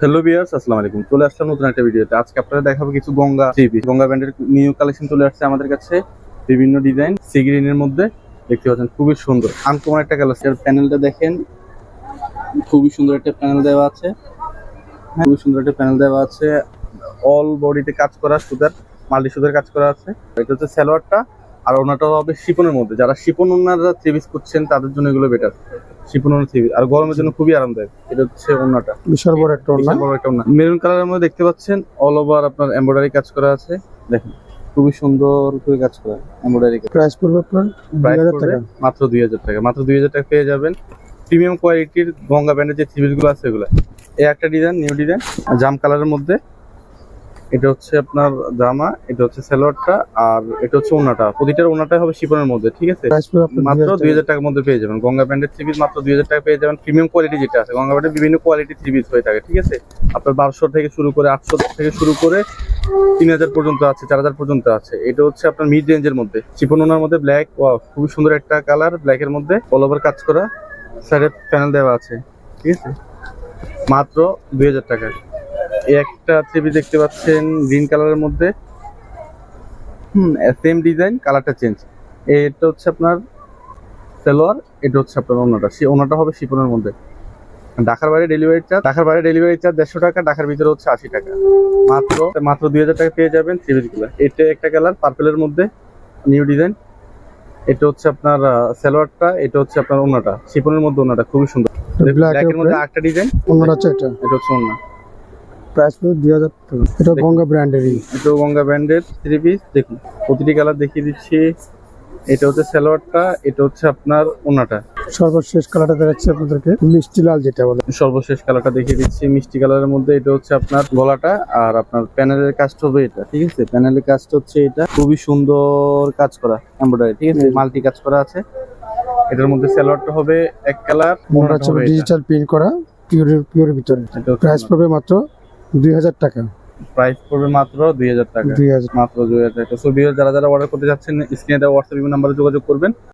Hello বিয়ার্স আসসালামু আলাইকুম। চলে আসলাম নতুন একটা ভিডিওতে। আজকে আপনারা দেখাবো কিছু গঙ্গা পিস গঙ্গা ব্র্যান্ডের নিউ কালেকশন চলে আসছে আমাদের কাছে। বিভিন্ন ডিজাইন সি গ্রিনের মধ্যে। দেখতে পাচ্ছেন, খুবই সুন্দর। আনকমন একটা কালারের প্যানেলটা দেখেন। খুবই সুন্দর একটা প্যানেল দেওয়া আছে। খুবই সুন্দর একটা প্যানেল দেওয়া আছে। অল বডিতে কাজ করা সুতার, মাল্টি সুতার কাজ করা আছে। এটা হচ্ছে সালোয়ারটা। আর ওনাটা হবে শিপনের মধ্যে। যারা শিপন ওনারা থ্রি করছেন তাদের জন্য এগুলো বেটার শিপন থ্রি আর গরমের জন্য খুবই আরামদায়ক। এটা হচ্ছে ওনাটা বিশাল বড় একটা বড় একটা ওড়না। মেরুন কালারের মধ্যে দেখতে পাচ্ছেন অল ওভার আপনার এমব্রয়ডারি কাজ করা আছে। দেখেন খুবই সুন্দর করে কাজ করা এমব্রয়ডারি কাজ। প্রাইস পড়বে আপনার? প্রাইস পড়বে মাত্র টাকা। মাত্র দুই হাজার টাকা পেয়ে যাবেন। প্রিমিয়াম কোয়ালিটির গঙ্গা ব্র্যান্ডের যে থ্রি গুলো আছে এগুলো। এই একটা ডিজাইন নিউ ডিজাইন জাম কালারের মধ্যে। এটা হচ্ছে আপনার জামা এটা হচ্ছে সালোয়ারটা আর এটা হচ্ছে ওনাটা। প্রতিটার ওনাটাই হবে শিপনের মধ্যে ঠিক আছে? মাত্র দুই হাজার টাকার মধ্যে পেয়ে যাবেন। গঙ্গা ব্র্যান্ডের থ্রি মাত্র দুই হাজার টাকা পেয়ে যাবেন। প্রিমিয়াম কোয়ালিটি যেটা আছে গঙ্গা ব্র্যান্ডের বিভিন্ন কোয়ালিটি থ্রি হয়ে থাকে ঠিক আছে? আপনার বারোশো থেকে শুরু করে আটশো থেকে শুরু করে তিন হাজার পর্যন্ত আছে চার হাজার পর্যন্ত আছে। এটা হচ্ছে আপনার মিড রেঞ্জের মধ্যে। চিপন ওনার মধ্যে ব্ল্যাক খুবই সুন্দর একটা কালার ব্ল্যাকের মধ্যে অল ওভার কাজ করা সাইডে প্যানেল দেওয়া আছে ঠিক আছে? মাত্র দুই হাজার টাকা একটা থ্রি দেখতে পাচ্ছেন গ্রিন কালারের মধ্যে। হুম সেম ডিজাইন কালারটা চেঞ্জ এটা হচ্ছে আপনার সালোয়ার এটা হচ্ছে আপনার ওনাটা। সেই ওনাটা হবে শিপনের মধ্যে। ঢাকার বাইরে ডেলিভারি চার্জ ঢাকার বাইরে ডেলিভারি চার্জ দেড়শো টাকা ঢাকার ভিতরে হচ্ছে আশি টাকা। মাত্র মাত্র দুই হাজার টাকা পেয়ে যাবেন থ্রি গুলো এটা একটা কালার পার্পেলের মধ্যে নিউ ডিজাইন এটা হচ্ছে আপনার সালোয়ারটা এটা হচ্ছে আপনার ওনাটা। শিপনের মধ্যে ওনাটা খুবই সুন্দর। ব্ল্যাকের মধ্যে? আরেকটা ডিজাইন ওড়নাটা হচ্ছে এটা? এটা হচ্ছে ওনা। প্রাইস পড়বে দুই হাজার টাকা। এটা গঙ্গা ব্র্যান্ডেরই এটা গঙ্গা ব্র্যান্ডের থ্রি পিস দেখুন প্রতিটি কালার দেখিয়ে দিচ্ছি। এটা হচ্ছে সালোয়ারটা এটা হচ্ছে আপনার ওনাটা। সর্বশেষ কালারটা দেখাচ্ছি আপনাদেরকে। মিষ্টি লাল যেটা বলে। সর্বশেষ কালারটা দেখিয়ে দিচ্ছি। মিষ্টি কালারের মধ্যে এটা হচ্ছে আপনার গলাটা আর আপনার প্যানেলের কাজটা হবে এটা ঠিক আছে? প্যানেলের কাজটা হচ্ছে এটা। খুবই সুন্দর কাজ করা এমব্রয়ডারি ঠিক আছে? মাল্টি কাজ করা আছে। এটার মধ্যে সালোয়ারটা হবে এক কালার ডিজিটাল প্রিন্ট করা পিওর পিওর ভিতরে। প্রাইস পড়বে মাত্র দুই হাজার টাকা। প্রাইস পড়বে মাত্র দুই হাজার টাকা। দুই হাজার। মাত্র দুই হাজার টাকা। সো যারা যারা অর্ডার করতে যাচ্ছেন স্ক্রিনে দেওয়া হোয়াটসঅ্যাপ নাম্বারে যোগাযোগ করবেন।